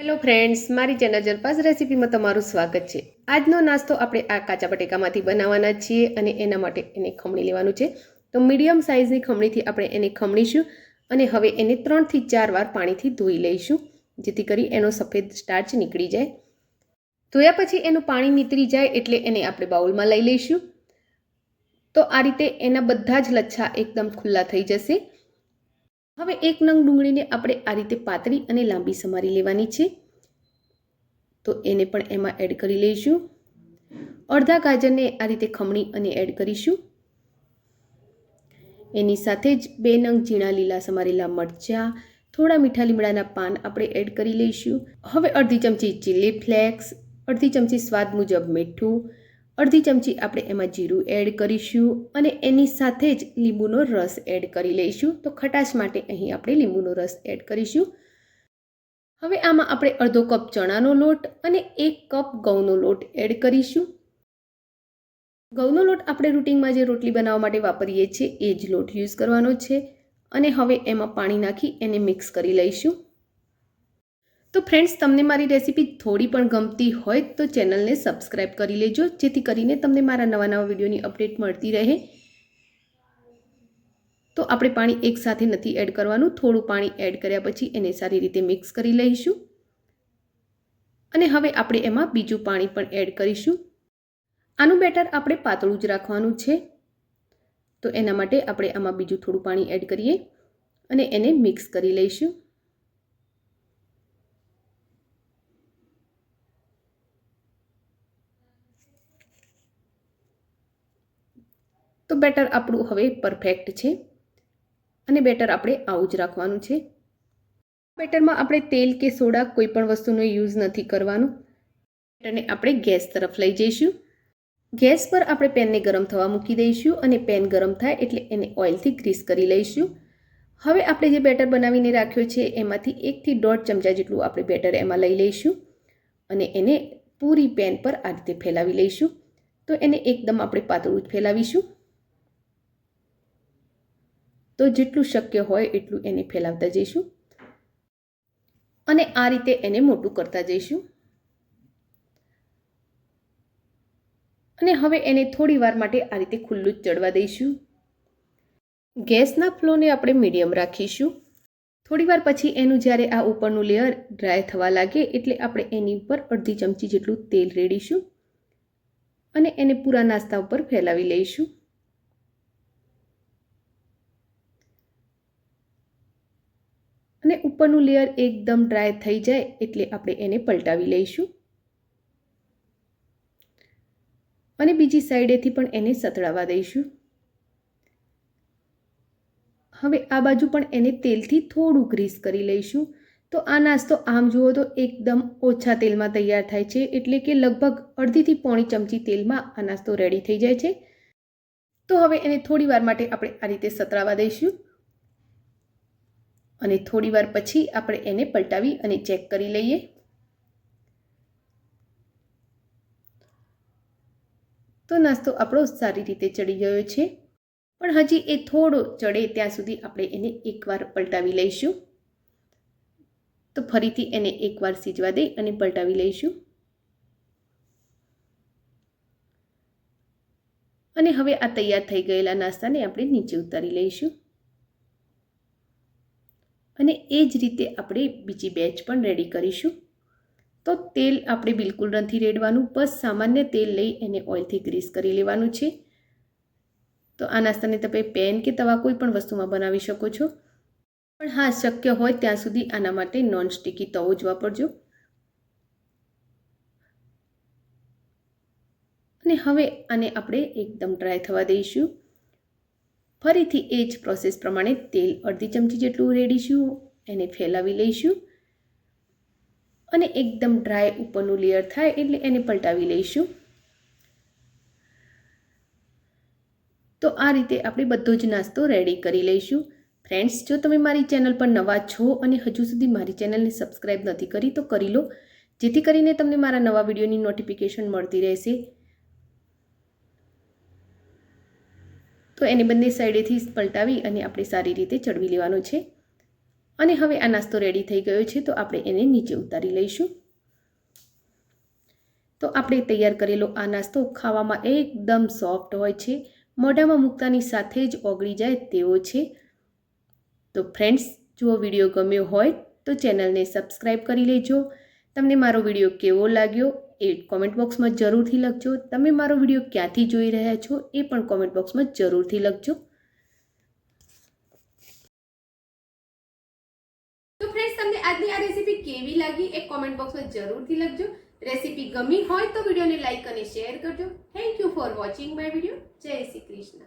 Hello friends મારી channel Jalpa's રેસીપીમાં તમારું સ્વાગત છે. આજનો નાસ્તો આપણે આ કાચા બટેકામાંથી બનાવવાના છીએ અને એના માટે એને ખમણી લેવાનું છે. તો મીડિયમ સાઇઝની ખમણીથી આપણે એને ખમણીશું અને હવે એને ત્રણથી ચાર વાર પાણીથી ધોઈ લઈશું, જેથી કરી એનો સફેદ સ્ટાર્ચ નીકળી જાય. ધોયા પછી એનું પાણી નીતરી જાય એટલે એને આપણે બાઉલમાં લઈ લઈશું. તો આ રીતે એના બધા જ લચ્છા એકદમ ખુલ્લા થઈ જશે. હવે એક નંગ ડુંગળીને આપણે આ રીતે પાતળી અને લાંબી સમારી લેવાની છે. તો એને પણ એમાં એડ કરી લઈશું. અડધા ગાજરને આ રીતે ખમણી અને એડ કરીશું. એની સાથે જ બે નંગ ઝીણા લીલા સમારેલા મરચાં, થોડા મીઠા લીમડાના પાન આપણે એડ કરી લઈશું. હવે અડધી ચમચી ચીલી ફ્લેક્સ અડધી ચમચી સ્વાદ મુજબ મીઠું અડધી ચમચી આપણે એમાં જીરું એડ કરીશું અને એની સાથે જ લીંબુનો રસ એડ કરી લઈશું. તો ખટાશ માટે અહીં આપણે લીંબુનો રસ એડ કરીશું. હવે આમાં આપણે અડધો કપ ચણાનો લોટ અને એક કપ ઘઉંનો લોટ એડ કરીશું. ઘઉંનો લોટ આપણે રૂટિનમાં જે રોટલી બનાવવા માટે વાપરીએ છીએ એ જ લોટ યુઝ કરવાનો છે. અને હવે એમાં પાણી નાખી એને મિક્સ કરી લઈશું. તો ફ્રેન્ડ્સ તમને મારી રેસીપી થોડી પણ ગમતી હોય તો ચેનલને સબસ્ક્રાઈબ કરી લેજો, જેથી કરીને તમને મારા નવા નવા વિડીયોની અપડેટ મળતી રહે. તો આપણે પાણી એકસાથે નથી એડ કરવાનું, થોડું પાણી એડ કર્યા પછી એને સારી રીતે મિક્સ કરી લઈશું. અને હવે આપણે એમાં બીજું પાણી પણ એડ કરીશું. આનું બેટર આપણે પાતળું જ રાખવાનું છે. તો એના માટે આપણે આમાં બીજું થોડું પાણી એડ કરીએ અને એને મિક્સ કરી લઈશું. બેટર આપણું હવે પરફેક્ટ છે. અને બેટર આપણે આવું જ રાખવાનું છે. બેટરમાં આપણે તેલ કે સોડા કોઈ પણ વસ્તુનો યુઝ નથી કરવાનો. બેટરને આપણે ગેસ તરફ લઈ જઈશું. ગેસ પર આપણે પેનને ગરમ થવા મૂકી દઈશું અને પેન ગરમ થાય એટલે એને ઓઇલથી ગ્રીસ કરી લઈશું. હવે આપણે જે બેટર બનાવીને રાખ્યો છે એમાંથી એકથી દોઢ ચમચા જેટલું આપણે બેટર એમાં લઈ લઈશું. અને એને પૂરી પેન પર આ રીતે ફેલાવી લઈશું. તો એને એકદમ આપણે પાતળું જ ફેલાવીશું. તો જેટલું શક્ય હોય એટલું એને ફેલાવતા જઈશું. અને આ રીતે એને મોટું કરતા જઈશું. અને હવે એને થોડી વાર માટે આ રીતે ખુલ્લું જ ચડવા દઈશું. ગેસના ફ્લોને આપણે મીડિયમ રાખીશું. થોડી વાર પછી એનું જ્યારે આ ઉપરનું લેયર ડ્રાય થવા લાગે એટલે આપણે એની ઉપર અડધી ચમચી જેટલું તેલ રેડીશું. અને એને પૂરા નાસ્તા ઉપર ફેલાવી લઈશું. અને ઉપરનું લેયર એકદમ ડ્રાય થઈ જાય એટલે આપણે એને પલટાવી લઈશું. અને બીજી સાઈડેથી પણ એને સતળાવા દઈશું. હવે આ બાજુ પણ એને તેલથી થોડું ગ્રીસ કરી લઈશું. તો આ નાસ્તો આમ જુઓ તો એકદમ ઓછા તેલમાં તૈયાર થાય છે, એટલે કે લગભગ અડધીથી પોણી ચમચી તેલમાં આ નાસ્તો રેડી થઈ જાય છે. તો હવે એને થોડી વાર માટે આપણે આ રીતે સતરાવા દઈશું. અને થોડી વાર પછી આપણે એને પલટાવી અને ચેક કરી લઈએ. તો નાસ્તો આપણો સારી રીતે ચડી ગયો છે. પણ હજી એ થોડો ચડે ત્યાં સુધી આપણે એને એકવાર પલટાવી લઈશું. તો ફરીથી એને એકવાર સીજવા દઈ અને પલટાવી લઈશું. અને હવે આ તૈયાર થઈ ગયેલા નાસ્તાને આપણે નીચે ઉતારી લઈશું. અને એ જ રીતે આપણે બીજી બેચ પણ રેડી કરીશું. તો તેલ આપણે બિલકુલ નથી રેડવાનું, બસ સામાન્ય તેલ લઈ એને ઓઇલથી ગ્રીસ કરી લેવાનું છે. તો આ નાસ્તાને તમે પેન કે તવા કોઈ પણ વસ્તુમાં બનાવી શકો છો. પણ હા, શક્ય હોય ત્યાં સુધી આના માટે નોન સ્ટીકી તવો જ વાપરજો. અને હવે આને આપણે એકદમ ડ્રાય થવા દઈશું. ફરીથી એ જ પ્રોસેસ પ્રમાણે તેલ અડધી ચમચી જેટલું રેડીશું, એને ફેલાવી લઈશું અને એકદમ ડ્રાય ઉપરનું લેયર થાય એટલે એને પલટાવી લઈશું. તો આ રીતે આપણે બધો જ નાસ્તો રેડી કરી લઈશું. ફ્રેન્ડ્સ જો તમે મારી ચેનલ પર નવા છો અને હજુ સુધી મારી ચેનલને સબસ્ક્રાઈબ નથી કરી તો કરી લો. જેથી કરીને તમને મારા નવા વિડીયોની નોટિફિકેશન મળતી રહેશે. તો એને બંને સાઈડેથી પલટાવી અને આપણે સારી રીતે ચડવી લેવાનો છે. અને હવે આ નાસ્તો રેડી થઈ ગયો છે, તો આપણે એને નીચે ઉતારી લઈશું. તો આપણે તૈયાર કરેલો આ નાસ્તો ખાવામાં એકદમ સોફ્ટ હોય છે. મોઢામાં મૂકતાની સાથે જ ઓગળી જાય તેવો છે. તો ફ્રેન્ડ્સ જો વીડિયો ગમ્યો હોય તો ચેનલને સબસ્ક્રાઈબ કરી લેજો. તમને મારો વીડિયો કેવો લાગ્યો એ કોમેન્ટ બોક્સમાં જરૂરથી લખજો. તમે મારો વીડિયો ક્યાંથી જોઈ રહ્યા છો એ પણ કોમેન્ટ બોક્સમાં જરૂરથી લખજો. તો ફ્રેન્ડ્સ તમને આજની આ રેસીપી કેવી લાગી એ કોમેન્ટ બોક્સમાં જરૂરથી લખજો. રેસીપી ગમી હોય તો વિડીયોને લાઈક અને શેર કરજો. Thank you for watching my video જય શ્રી કૃષ્ણ.